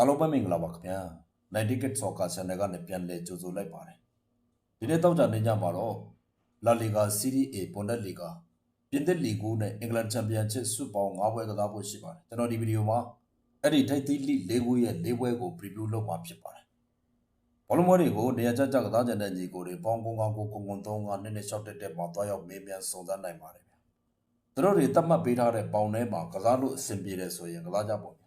အားလုံးပဲမင်္ဂလာပါခင်ဗျာ90 Ticket Soccer Channel ကနေပြန်လည်ကြိုဆိုလိုက်ပါတယ်ဒီနေ့တောက်ကြနေကြမှာတော့ La Liga Serie A Bundesliga ပြင်သစ်လီဂူးနဲ့အင်္ဂလန်ချန်ပီယံချစ်စုပေါင်း၅ပွဲကစားဖို့ရှိပါတယ်ကျွန်တော်ဒီဗီဒီယိုမှာအဲ့ဒီထိပ်သီးလိ၄ခုရဲ့၄ပွဲကို preview လုပ်မှာဖြစ်ပါတယ်ဘောလုံးပွဲတွေကိုနေရာကျကျကစားကြတဲ့ညီကိုတွေပေါင်းကုန်းကောင်းကိုကုန်းကုန်းသုံးကနည်းနည်းရှော့တက်တက်မှာတွားရောက်မေးမြန်းစုံစမ်းနိုင်ပါတယ်ဗျာသူတို့တွေတတ်မှတ်ပေးထားတဲ့ပေါင်ထဲမှာကစားလို့အဆင်ပြေတယ်ဆိုရင်ကစားကြပါဦး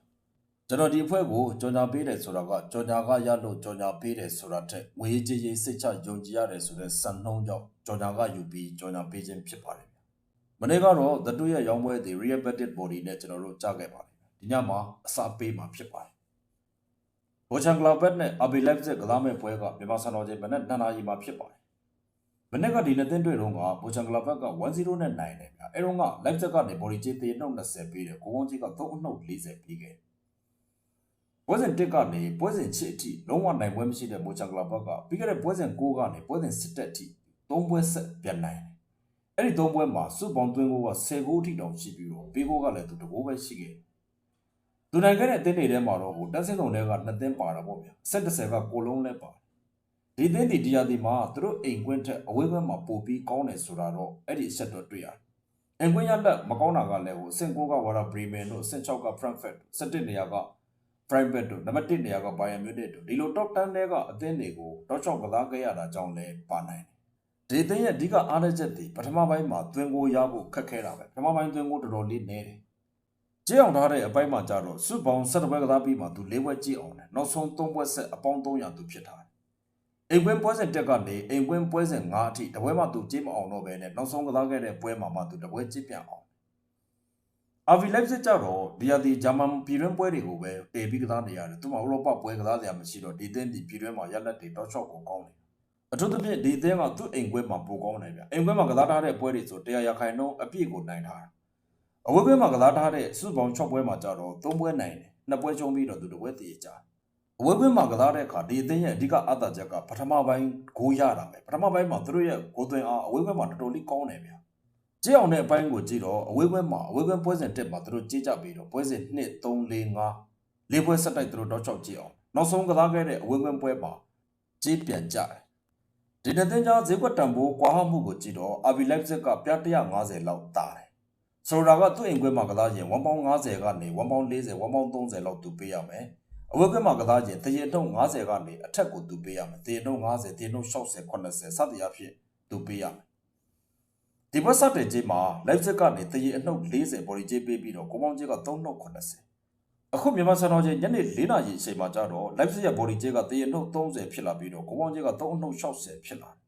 ကျွန်တော်ဒီအဖွဲ့ကိုကြော်ညာပေးတယ်ဆိုတာကကြော်ညာကရလို့ကြော်ညာပေးတယ်ဆိုတာထက်ဝေးကြီးကြီးစိတ်ချယုံကြည်ရတယ်ဆိုတဲ့စံနှုန်းကြောင့်ကြော်ညာကယူပြီးကြော်ညာပေးခြင်းဖြစ်ပါတယ်ဗျ။မနေ့ကတော့ The Two ရဲ့ရောင်းပွဲတွေ Real Batted Body နဲ့ကျွန်တော်တို့ကြားခဲ့ပါတယ်ဗျ။ဒီညမှာအစပေးမှာဖြစ်ပါတယ်။ဘောချန်ကလာဘက်နဲ့ AB Leipzig ကစားမဲ့ပွဲကမြန်မာစံတော်ချိန်မနေ့2နာရီမှာဖြစ်ပါတယ်။မနေ့ကဒီနှစ်သင်းတွေ့တော့ကဘောချန်ကလာဘက်က1-0နဲ့နိုင်တယ်ဗျ။အဲတော့က Leipzig ကနေ Body ကြီးသေးနှုတ်20ပေးတယ်ကိုဝန်းကြီးက3အနှုတ်40ပေးခဲ့တယ် ပွဲစဉ်1ကနေပွဲစဉ်6အထိလုံးဝနိုင်ပွဲမရှိတဲ့မိုချန်ကလာဘက်ကပြီးခဲ့တဲ့ပွဲစဉ်6ကနေပွဲစဉ်7တက်အထိ3ပွဲဆက်ပြန်နိုင်တယ်။အဲ့ဒီ3ပွဲမှာစုပေါင်းသွင်းကိုက10ဂိုးအထိတောင်ရှိပြီးတော့ပေးကိုကလည်းသူတကိုးပဲရှိခဲ့တယ်။သူနိုင်ခဲ့တဲ့အသင်းတွေထဲမှာတော့ဟိုတက်ဆင်းဆောင်တွေက2သင်းပါတာပေါ့ဗျာ။ဆက်10ကကိုလုံးလည်းပါတယ်။ဒီသင်းဒီဒီယာဒီမှာသူတို့အိမ်ကွင်းထက်အဝေးဘက်မှာပိုပြီးကောင်းတယ်ဆိုတာတော့အဲ့ဒီအချက်တော့တွေ့ရတယ်။အိမ်ကွင်းရလက်မကောင်းတာကလည်းဟိုအဆင့်9ကဝါရာဘရီမန်တို့အဆင့်6ကဖရန့်ဖက်17နေရာက private တို့နံပါတ်1နေရာက Bayern Munich တို့ဒီလို top 10တဲကအသင်းတွေကိုတော့ချောက်ကစားခဲ့ရတာကြောင့်လည်းပါနိုင်တယ်။ဒီသင်းရဲ့အဓိကအားနည်းချက်တွေပထမပိုင်းမှာသွင်းကိုရဖို့ခက်ခဲတာပဲပထမပိုင်းသွင်းကိုတော်တော်လေးနည်းတယ်။ကြေးအောင်ထားတဲ့အပိုင်းမှာကြတော့စုပေါင်း7ပွဲကစားပြီးမှသူ၄ပွဲကြည့်အောင်တယ်။နောက်ဆုံး3ပွဲဆက်အပေါင်း300သူဖြစ်ထားတယ်။အိမ်ကွင်းပွဲစဉ်တက်ကနေအိမ်ကွင်းပွဲစဉ်9အထိတပွဲမှသူကြေးမအောင်တော့ဘဲနဲ့နောက်ဆုံးကစားခဲ့တဲ့ပွဲမှာမှသူတပွဲကြည့်ပြန်အောင် အာဗီလိုက်စစ်ကြတော့ဒီယာဒီဂျာမန်ပြည်တွင်းပွဲတွေကိုပဲတည်ပြီးကစားနေရတယ်သူမှဥရောပပွဲကစားစရာမရှိတော့ဒီသင်းဒီပြည်တွင်းမှာရက်လက်တွေတောက်ချောက်ကိုကောင်းတယ်အထူးသဖြင့်ဒီသင်းကသူ့အိမ်ကွဲမှာပိုကောင်းတယ်ဗျအိမ်ကွဲမှာကစားထားတဲ့ပွဲတွေဆိုတရားရခိုင်နှုန်းအပြည့်ကိုနိုင်ထားတာအဝေးကွဲမှာကစားထားတဲ့စုပေါင်း6ပွဲမှာကြတော့3ပွဲနိုင်တယ်2ပွဲချုံပြီးတော့သူတစ်ပွဲတည်ကြအဝေးကွဲမှာကစားတဲ့အခါဒီအသင်းရဲ့အဓိကအသာချက်ကပထမပိုင်းဂိုးရတာပဲပထမပိုင်းမှာသူတို့ရဲ့ဂိုးသွင်းအားအဝေးကွဲမှာတော်တော်လေးကောင်းတယ်ဗျ ကြည့်အောင်တဲ့အပိုင်းကိုကြည့်တော့အဝေးကွဲမှာအဝေးကွဲပွဲစဉ်တက်မှာသူတို့ကြည့်ကြပြီးတော့ပွဲစဉ်2 3 4 5လေးပွဲဆက်တိုက်သူတို့တောက်ချောက်ကြည့်အောင်နောက်ဆုံးကစားခဲ့တဲ့အဝေးကွဲပွဲမှာကြည့်ပြန်ကြတယ်ဒီနေ့တင်ကြားဈေးကွက်တန်ဖိုးကွာဟမှုကိုကြည့်တော့ RB Leipzig ကပြ150လောက်တာတယ်ဆိုတော့ကသူ့အိမ်ကွဲမှာကစားရင်1ပေါင်း50ကနေ1ပေါင်း40 1ပေါင်း30လောက်သူပေးရမယ်အဝေးကွဲမှာကစားရင်တရေတုံး50ကနေအထက်ကိုသူပေးရမယ်တရေတုံး50တရေတုံး60 80စသဖြင့်သူပေးရမယ် ဒီဘက်ဆက်တဲ့ကြီးမှာ Leipzig ကနေတရေအနှုတ်40ဘော်ဒီကြီးပေးပြီးတော့ကိုပေါင်းကြီးက3နှုတ်80အခုမြန်မာစံတော်ချိန်ညနေ4နာရီအချိန်မှာကျတော့ Leipzig ရဲ့ body ကြီးကတရေနှုတ်30ဖြစ်လာပြီးတော့ကိုပေါင်းကြီးက3နှုတ်60ဖြစ်လာတယ်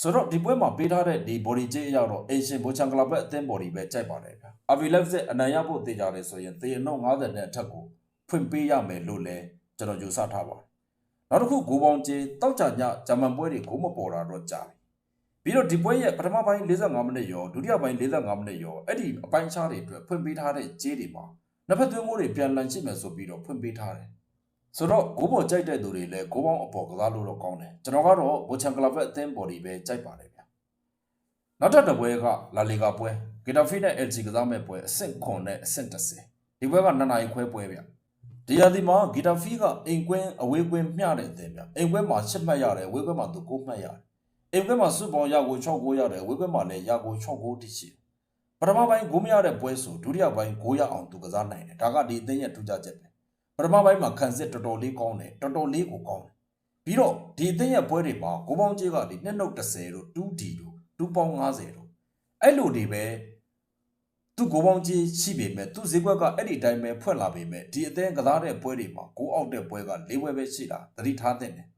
ဆိုတော့ဒီပွဲမှာပေးထားတဲ့ဒီ body ကြီးအရတော့ Asian Bochum Club ဘက်အသင်း body ပဲကြိုက်ပါတယ်ဗျာ RB Leipzig အနိုင်ရဖို့တည်ကြတယ်ဆိုရင်တရေနှုတ်50နဲ့အထက်ကိုဖွင့်ပေးရမယ်လို့လည်းကျွန်တော်ယူဆထားပါတယ်နောက်တစ်ခုဂိုးပေါင်းကြီးတောက်ကြညဂျမန်ပွဲတွေဂိုးမပေါ်တာတော့ကြာပြီ ပြီးတော့ဒီပွဲရဲ့ပထမပိုင်း45မိနစ်ရောဒုတိယပိုင်း45မိနစ်ရောအဲ့ဒီအပိုင်းခြားတွေအတွက်ဖွင့်ပေးထားတဲ့ကြေးတွေမှာနှစ်ဖက်သွင်းကိုတွေပြန်လန်ရှိမယ်ဆိုပြီးတော့ဖွင့်ပေးထားတယ်ဆိုတော့ဂိုးပေါ်ကြိုက်တဲ့သူတွေလည်းဂိုးပေါင်းအပေါ်ကစားလို့တော့ကောင်းတယ်ကျွန်တော်ကတော့ဘိုချန်ကလပ်ရဲ့အသင်းဘော်ဒီပဲကြိုက်ပါတယ်ဗျာနောက်ထပ်တစ်ပွဲကလာလီဂါပွဲဂီတာဖီနဲ့ LG ကစားမဲ့ပွဲအဆင့်9နဲ့အဆင့်10ဒီပွဲက2နိုင်ခွဲပွဲဗျာဒီယာဒီမှာဂီတာဖီကအိမ်ကွင်းအဝေးကွင်းမျှတဲ့အသင်းဗျာအိမ်ကွင်းမှာ10မှတ်ရတယ်အဝေးကွင်းမှာသူ9မှတ်ရတယ် အိမ်ကွင်းမှာစုပေါင်းရကို6ကိုရတယ်အဝေးကွင်းမှာလည်းရကို6ကိုတိရှိတယ်ပထမပိုင်းဂိုးမရတဲ့ပွဲဆိုဒုတိယပိုင်းဂိုးရအောင်သူကစားနိုင်တယ်ဒါကဒီအသင်းရဲ့ထူးခြားချက်ပဲပထမပိုင်းမှာခံစစ်တော်တော်လေးကောင်းတယ်တော်တော်လေးကိုကောင်းတယ်ပြီးတော့ဒီအသင်းရဲ့ပွဲတွေမှာဂိုးပေါင်းကြီးကဒီနှစ်နှုတ်30တို့ 2D တို့2ပေါင်း50တို့အဲ့လိုတွေပဲသူဂိုးပေါင်းကြီးရှိပေမဲ့သူဈေးကွက်ကအဲ့ဒီတိုင်းပဲဖွင့်လာပေမဲ့ဒီအသင်းကစားတဲ့ပွဲတွေမှာဂိုးအောက်တဲ့ပွဲက၄ပွဲပဲရှိတာသတိထားသင့်တယ်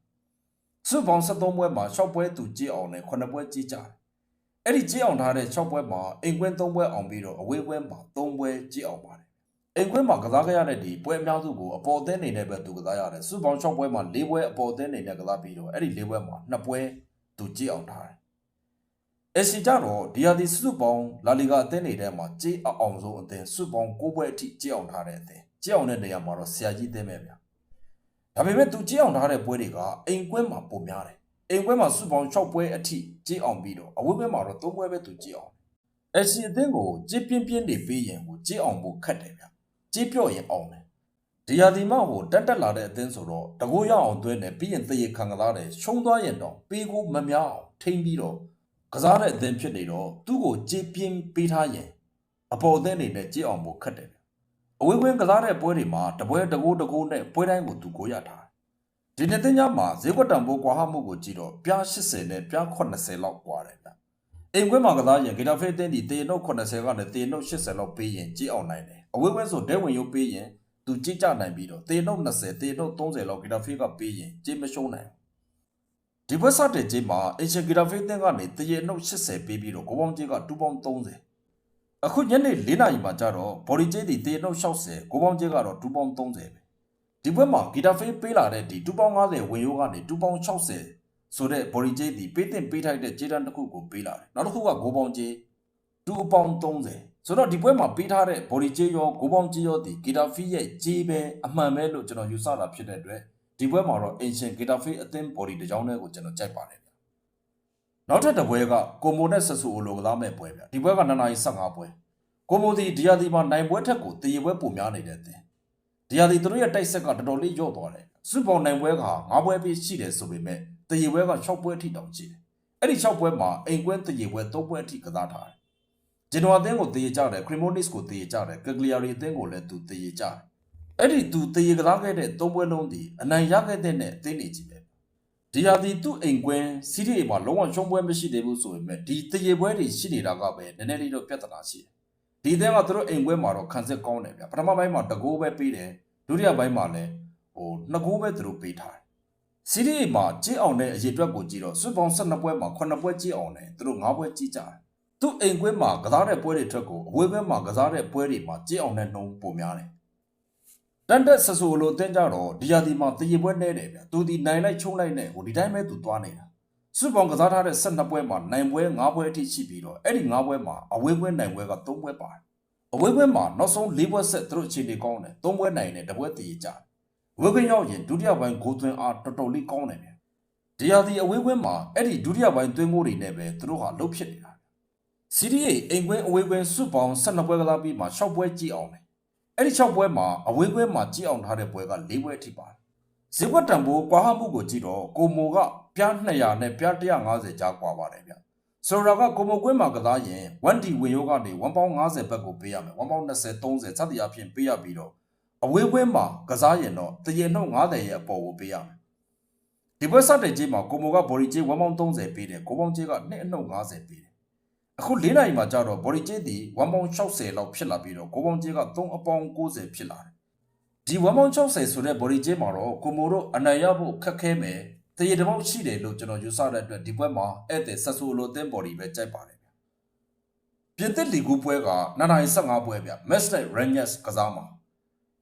စုပေါင်း73ပွဲမှာ6ပွဲသူကြည့်အောင်နဲ့9ပွဲကြည့်ကြတယ်အဲ့ဒီကြည့်အောင်ထားတဲ့6ပွဲမှာအိမ်ကွင်း3ပွဲအောင်ပြီးတော့အဝေးကွင်းမှာ3ပွဲကြည့်အောင်ပါတယ်အိမ်ကွင်းမှာကစားခဲ့ရတဲ့ဒီပွဲအများစုကိုအပေါ်အသင်းနေနဲ့ပဲသူကစားရတယ်စုပေါင်း6ပွဲမှာ4ပွဲအပေါ်အသင်းနေနဲ့ကစားပြီးတော့အဲ့ဒီ4ပွဲမှာ2ပွဲသူကြည့်အောင်ထားတယ်အစီကြတော့ဒီဟာဒီစုပေါင်းလာလီဂါအသင်းတွေထဲမှာကြည့်အောင်ဆုံးအသင်းစုပေါင်း9ပွဲအထိကြည့်အောင်ထားတဲ့အသင်းကြည့်အောင်တဲ့နေရာမှာတော့ဆရာကြီးသင်းပဲဗျာ ဒါပေမဲ့သူကြည့်အောင်ထားတဲ့ပွဲတွေကအိမ်ကွင်းမှာပုံများတယ်အိမ်ကွင်းမှာစုပေါင်း6ပွဲအထိကြည့်အောင်ပြီးတော့အဝေးကွင်းမှာတော့3ပွဲပဲသူကြည့်အောင်အစီအသင်းကိုကြည့်ပြင်းပြင်းတွေပေးရင်ကိုကြည့်အောင်ဖို့ခက်တယ်ဗျာကြည့်ပြော့ရင်အောင်တယ်ဒီယာဒီမဟိုတက်တက်လာတဲ့အသင်းဆိုတော့တကိုးရအောင်သွင်းတယ်ပြီးရင်တရေခံကစားတယ်ရှုံးသွားရင်တော့ပေးကိုမများအောင်ထိမ့်ပြီးတော့ကစားတဲ့အသင်းဖြစ်နေတော့သူ့ကိုကြေးပြင်းပေးထားရင်အပေါ်အသင်းနေနဲ့ကြေးအောင်ဖို့ခက်တယ် အဝေးကွင်းကစားတဲ့ပွဲတွေမှာတပွဲတကိုးတကိုးနဲ့ပွဲတိုင်းကိုသူကိုရထားတယ်ဒီနေ့တင်ကြမှာဈေးကွက်တံပိုးကွာဟမှုကိုကြည့်တော့ပြား80နဲ့ပြား80လောက်ကွာတယ်ဗျအိမ်ကွင်းမှာကစားရင်ဂီတာဖေးတင်းဒီတေနှုတ်80ကနေတေနှုတ်80လောက်ပေးရင်ကြေးအောင်နိုင်တယ်အဝေးကွင်းဆိုဒဲဝင်ရုပ်ပေးရင်သူကြည့်ကြနိုင်ပြီးတော့တေနှုတ်20တေနှုတ်30လောက်ဂီတာဖေးကပေးရင်ကြေးမရှုံးနိုင်ဘူးဒီဘက်စတဲ့ကြေးမှာအင်ရှင်ဂီတာဖေးတင်းကနေတရေနှုတ်80ပေးပြီးတော့ကိုပေါင်းကြေးက2ပေါင်း30 အခုညနေ4နာရီမှာကျတော့ဘော်ဒီကြေးဒီတေနှုတ်60ကိုပေါင်းကြေးကတော့2ပေါင်း30ပဲဒီဘက်မှာဂီတာဖေးပေးလာတဲ့ဒီ2ပေါင်း50ဝင်ရိုးကနေ2ပေါင်း60ဆိုတဲ့ဘော်ဒီကြေးဒီပေးတင်ပေးထိုက်တဲ့ကြေးတန်းတစ်ခုကိုပေးလာတယ်နောက်တစ်ခုကကိုပေါင်းကြေး2ပေါင်း30ဆိုတော့ဒီပွဲမှာပေးထားတဲ့ body ကြေးရောကိုပေါင်းကြေးရောဒီ guitar fee ရဲ့ကြေးပဲအမှန်ပဲလို့ကျွန်တော်ယူဆတာဖြစ်တဲ့အတွက်ဒီပွဲမှာတော့ ancient guitar fee အသင်း body တစ်ကြောင်းတည်းကိုကျွန်တော်ကြိုက်ပါတယ်ဗျ နောက်ထပ်တစ်ပွဲကကိုမိုနဲ့ဆက်ဆူအိုလိုကစားမဲ့ပွဲဗျဒီပွဲက2နာရီ15ပွဲကိုမိုဒီဒီယာဒီမှာနိုင်ပွဲထက်ကိုတရေပွဲပုံများနေတဲ့အသင်းဒီယာဒီသူတို့ရဲ့တိုက်ဆက်ကတော်တော်လေးရော့သွားတယ်စုပေါင်းနိုင်ပွဲက9ပွဲပြည့်ရှိတယ်ဆိုပေမဲ့တရေပွဲက6ပွဲအထိတောင်ရှိတယ်အဲ့ဒီ6ပွဲမှာအိမ်ကွင်းတရေပွဲ3ပွဲအထိကစားထားတယ်ဂျင်နဝါအသင်းကိုတည်ရကြတယ်ခရီမိုနစ်ကိုတည်ရကြတယ်ကဂလီယာရီအသင်းကိုလည်းသူတည်ရကြတယ်အဲ့ဒီသူတည်ရကစားခဲ့တဲ့သုံးပွဲလုံးဒီအနိုင်ရခဲ့တဲ့နဲ့အသင်းနေကြီးပဲ ဒီဟာဒီသူ့အိမ်ကွင်းစီးရီမှာလုံးဝရှုံးပွဲမရှိသေးဘူးဆိုပေမဲ့ဒီတည်ရပွဲတွေရှိနေတာကပဲနည်းနည်းလေးတော့ပြဿနာရှိတယ်ဒီအသင်းကသူတို့အိမ်ကွင်းမှာတော့ခံစစ်ကောင်းတယ်ဗျပထမပိုင်းမှာတကိုးပဲပေးတယ်ဒုတိယပိုင်းမှာလည်းဟိုနှစ်ကိုးပဲသူတို့ပေးထားတယ်စီးရီမှာကြည့်အောင်တဲ့အရေးအတွက်ကိုကြည့်တော့စွတ်ပေါင်း12ပွဲမှာ9ပွဲကြည့်အောင်တယ်သူတို့9ပွဲကြည့်ကြတယ်သူ့အိမ်ကွင်းမှာကစားတဲ့ပွဲတွေထွက်ကိုအဝေးဘက်မှာကစားတဲ့ပွဲတွေမှာကြည့်အောင်တဲ့နှုံပုံများတယ်။ တန်တက်ဆဆူလိုတင်းကြတော့ဒီယာဒီမှာတရေပွဲနဲတယ်ဗျ။သူဒီနိုင်လိုက်ချုံလိုက်နဲ့ဟိုဒီတိုင်းပဲသူသွားနေတာ။စွပောင်ကစားထားတဲ့12ပွဲမှာနိုင်ပွဲ9ပွဲအထိရှိပြီးတော့အဲ့ဒီ9ပွဲမှာအဝေးကွင်းနိုင်ပွဲက3ပွဲပါတယ်။အဝေးကွင်းမှာနောက်ဆုံး4ပွဲဆက်သူတို့အခြေအနေကောင်းတယ်။3ပွဲနိုင်တယ်တပွဲတည်ကြတယ်။ဝေးကွင်းရောက်ရင်ဒုတိယပိုင်းဂိုးသွင်းအားတော်တော်လေးကောင်းတယ်ဗျ။ဒီယာဒီအဝေးကွင်းမှာအဲ့ဒီဒုတိယပိုင်းသွင်းမှုတွေနဲ့ပဲသူတို့ဟာလှုပ်ဖြစ်နေတာစီရီရဲ့အိမ်ကွင်းအဝေးကွင်းစုပေါင်း12ပွဲကစားပြီးမှ6ပွဲကြည့်အောင်တယ်။ အဲ့ဒီ6ပွဲမှာအဝေးကွင်းမှာကြည့်အောင်ထားတဲ့ပွဲက4ပွဲအထိပါတယ်။ဇေဝတ်တံပိုးကွာဟမှုကိုကြည့်တော့ကိုမိုကပြား200နဲ့ပြား150ကြားကွာပါတယ်ဗျ။ဆိုတော့ကကိုမိုကွင်းမှာကစားရင် 1D ဝင်ရိုးကနေ1ပေါင်း50ဘက်ကိုပေးရမယ်။1ပေါင်း20 30စသည်အဖြစ်ပေးရပြီးတော့အဝေးကွင်းမှာကစားရင်တော့တရေနှုတ်90ရဲ့အပေါ်ကိုပေးရမယ်။ဒီပွဲစတဲ့ကြီးမှာကိုမိုကဘော်ရီကြီး1ပေါင်း30ပေးတယ်။ကိုပေါင်းကြီးက2အနှုတ်50ပေးတယ် အခု၄နိုင်မှာကြတော့ body ကြေးဒီ1ပေါင်60လောက်ဖြစ်လာပြီးတော့ကိုပေါင်ကြေးက3အပေါင်90ဖြစ်လာတယ်ဒီ1ပေါင်60ဆိုတဲ့ body ကြေးမှာတော့ကိုမိုတို့အနိုင်ရဖို့ခက်ခဲမယ်တရေတစ်ပေါက်ရှိတယ်လို့ကျွန်တော်ယူဆတဲ့အတွက်ဒီပွဲမှာဧည့်သည်ဆက်ဆူလိုတဲ့ body ပဲကြိုက်ပါတယ်ဗျပြင်သစ်လီဂူပွဲက9နိုင်15ပွဲဗျ match night rangers ကစားမှာ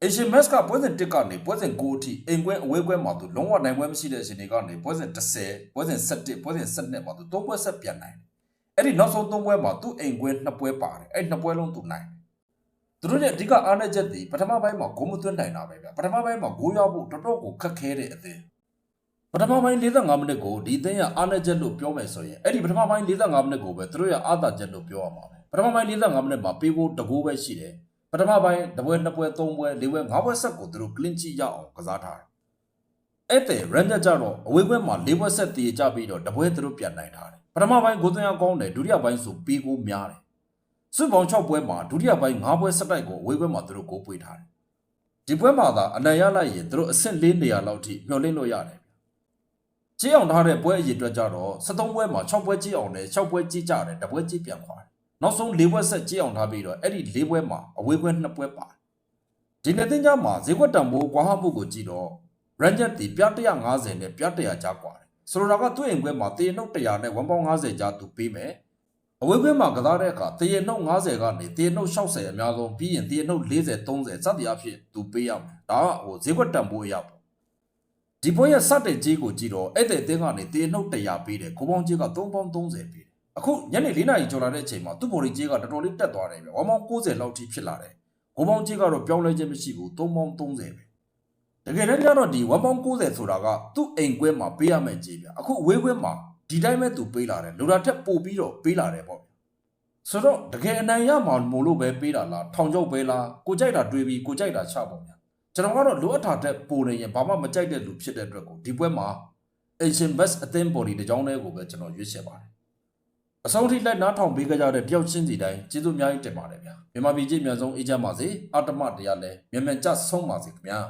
Asian Match ကပွဲစဉ်1ကနေပွဲစဉ်9အထိအိမ်ကွင်းအဝေးကွင်းမှာသူလုံးဝနိုင်ပွဲမရှိတဲ့အချိန်တွေကနေပွဲစဉ်10ပွဲစဉ်17ပွဲစဉ်17မှာသူ3ပွဲဆက်ပြန်နိုင်တယ် အဲ့ဒီနောက်ဆုံးသုံးပွဲမှာသူ့အိမ်ကွင်းနှစ်ပွဲပါတယ်အဲ့နှစ်ပွဲလုံးသူနိုင်တယ်သူတို့ရဲ့အဓိကအားနည်းချက်ဒီပထမပိုင်းမှာဂိုးမသွင်းနိုင်တာပဲဗျပထမပိုင်းမှာဂိုးရောက်ဖို့တော်တော်ကိုခက်ခဲတဲ့အသင်းပထမပိုင်း45မိနစ်ကိုဒီအသင်းရဲ့အားနည်းချက်လို့ပြောမယ်ဆိုရင်အဲ့ဒီပထမပိုင်း45မိနစ်ကိုပဲသူတို့ရဲ့အားသာချက်လို့ပြောရမှာပဲပထမပိုင်း45မိနစ်မှာပေးဖို့တကိုးပဲရှိတယ်ပထမပိုင်းတစ်ပွဲနှစ်ပွဲသုံးပွဲလေးပွဲငါးပွဲဆက်ကိုသူတို့ clean sheet ရအောင်ကစားထားတယ်အဲ့တဲ့ Ranger ကြတော့အဝေးပွဲမှာလေးပွဲဆက်တည်ကြပြီးတော့တပွဲသူတို့ပြန်နိုင်ထားတယ် ပထမပိုင်းကိုသွင်းအောင်ကောင်းတယ်ဒုတိယပိုင်းဆိုပေးကိုများတယ်စုပေါင်း6ပွဲမှာဒုတိယပိုင်း5ပွဲဆက်တိုက်ကိုအဝေးပွဲမှာသူတို့ကိုပွေထားတယ်ဒီပွဲမှာသာအနိုင်ရလိုက်ရင်သူတို့အဆင့်၄နေရာလောက်ထိမျှော်လင့်လို့ရတယ်ကြေးအောင်ထားတဲ့ပွဲအရေအတွက်ကြတော့73ပွဲမှာ6ပွဲကြေးအောင်နဲ့6ပွဲကြေးကြတယ်တပွဲကြေးပြန်ခွာတယ်နောက်ဆုံး၄ပွဲဆက်ကြေးအောင်ထားပြီးတော့အဲ့ဒီ၄ပွဲမှာအဝေးပွဲ2ပွဲပါတယ်ဒီနေ့တင်ကြမှာဈေးကွက်တံမိုးကွာဟမှုကိုကြည့်တော့ Ranger တီပြ150နဲ့ပြ100ကြားကွာတယ် ဆိုလိုတာကသူ့အိမ်ခွဲမှာတေနှုတ်100နဲ့150ကြားသူပေးမယ်အဝေးခွဲမှာကစားတဲ့အခါတေနှုတ်50ကနေတေနှုတ်60အများဆုံးပြီးရင်တေနှုတ်40 30စသည်အဖြစ်သူပေးရမယ်ဒါကဟိုဈေးကွက်တံမိုးအရာပေါ့ဒီပွဲရဲ့စတဲ့ကြီးကိုကြည့်တော့အဲ့တဲ့တင်းကနေတေနှုတ်100ပေးတယ်ကိုပေါင်းကြီးက3ပေါင်း30ပေးတယ်အခုညနေ4နာရီကျော်လာတဲ့အချိန်မှာသူ့ဘော်ဒီကြီးကတော်တော်လေးတက်သွားတယ်ဗျ1ပေါင်း90လောက်ထိဖြစ်လာတယ်ကိုပေါင်းကြီးကတော့ပြောင်းလဲခြင်းမရှိဘူး3ပေါင်း30ပဲ တကယ်တမ်းကျတော့ဒီ1ပေါင်း90ဆိုတာကသူ့အိမ်ကွဲမှာပေးရမယ့်ကြီးဗျအခုအဝေးကွဲမှာဒီတိုင်းပဲသူပေးလာတယ်လူတာထက်ပိုပြီးတော့ပေးလာတယ်ပေါ့ဆိုတော့တကယ်အနိုင်ရမှာမို့လို့ပဲပေးတာလားထောင်ချောက်ပဲလားကိုကြိုက်တာတွေးပြီးကိုကြိုက်တာချပေါ့ဗျကျွန်တော်ကတော့လိုအပ်တာတဲ့ပိုနေရင်ဘာမှမကြိုက်တဲ့လူဖြစ်တဲ့အတွက်ကိုဒီပွဲမှာ Asian Best အသင်း body တစ်ကြောင်းတည်းကိုပဲကျွန်တော်ရွေးချယ်ပါတယ်အဆုံးထိလိုက်နားထောင်ပေးကြတဲ့တယောက်ချင်းစီတိုင်းကျေးဇူးအများကြီးတင်ပါတယ်ဗျာမြန်မာပြည်ကြီးအများဆုံးအေးချမ်းပါစေအတ္တမတရားလဲမြန်မြန်ကြဆုံးပါစေခင်ဗျာ